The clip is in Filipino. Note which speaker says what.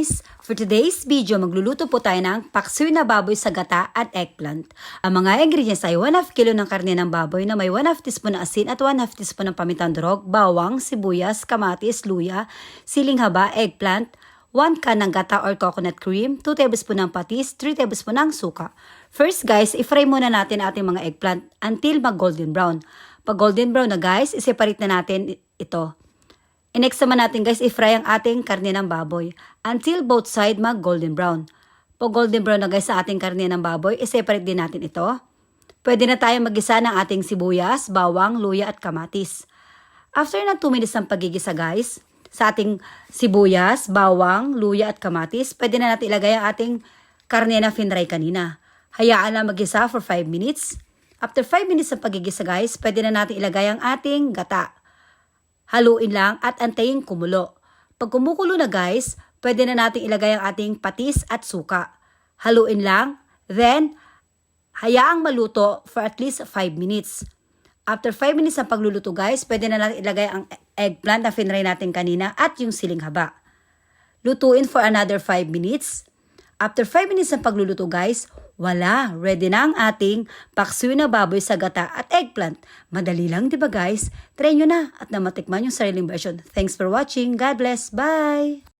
Speaker 1: guys! For today's video, magluluto po tayo ng paksiw na baboy sa gata at eggplant. Ang mga ingredients ay 1 half kilo ng karne ng baboy na may 1 half teaspoon ng asin at 1 half teaspoon ng pamitang durog, bawang, sibuyas, kamatis, luya, siling haba, eggplant, 1 can ng gata or coconut cream, 2 tablespoon ng patis, 3 tablespoon ng suka. First guys, i-fry muna natin ating mga eggplant until mag golden brown. Pag golden brown na guys, i-separate na natin ito. Naman natin guys, i-fry ang ating karne ng baboy until both side mag golden brown. Pag golden brown na guys sa ating karne ng baboy, i-separate din natin ito. Pwede na tayo magisa ng ating sibuyas, bawang, luya at kamatis. After ng 2 minutes ng pagigisa guys, sa ating sibuyas, bawang, luya at kamatis, pwede na natin ilagay ang ating karne na finry kanina. Hayaan lang magisa for 5 minutes. After 5 minutes ng pagigisa guys, pwede na natin ilagay ang ating gata. Haluin lang at antayin kumulo. Pag kumukulo na guys, pwede na natin ilagay ang ating patis at suka. Haluin lang, then hayaang maluto for at least 5 minutes. After 5 minutes ng pagluluto guys, pwede na natin ilagay ang eggplant na finry natin kanina at yung siling haba. Lutuin for another 5 minutes. After 5 minutes ng pagluluto guys, wala, ready na ang ating paksiw na baboy sa gata at eggplant. Madali lang, di ba guys? Try nyo na at namatikman yung sariling version. Thanks for watching. God bless. Bye!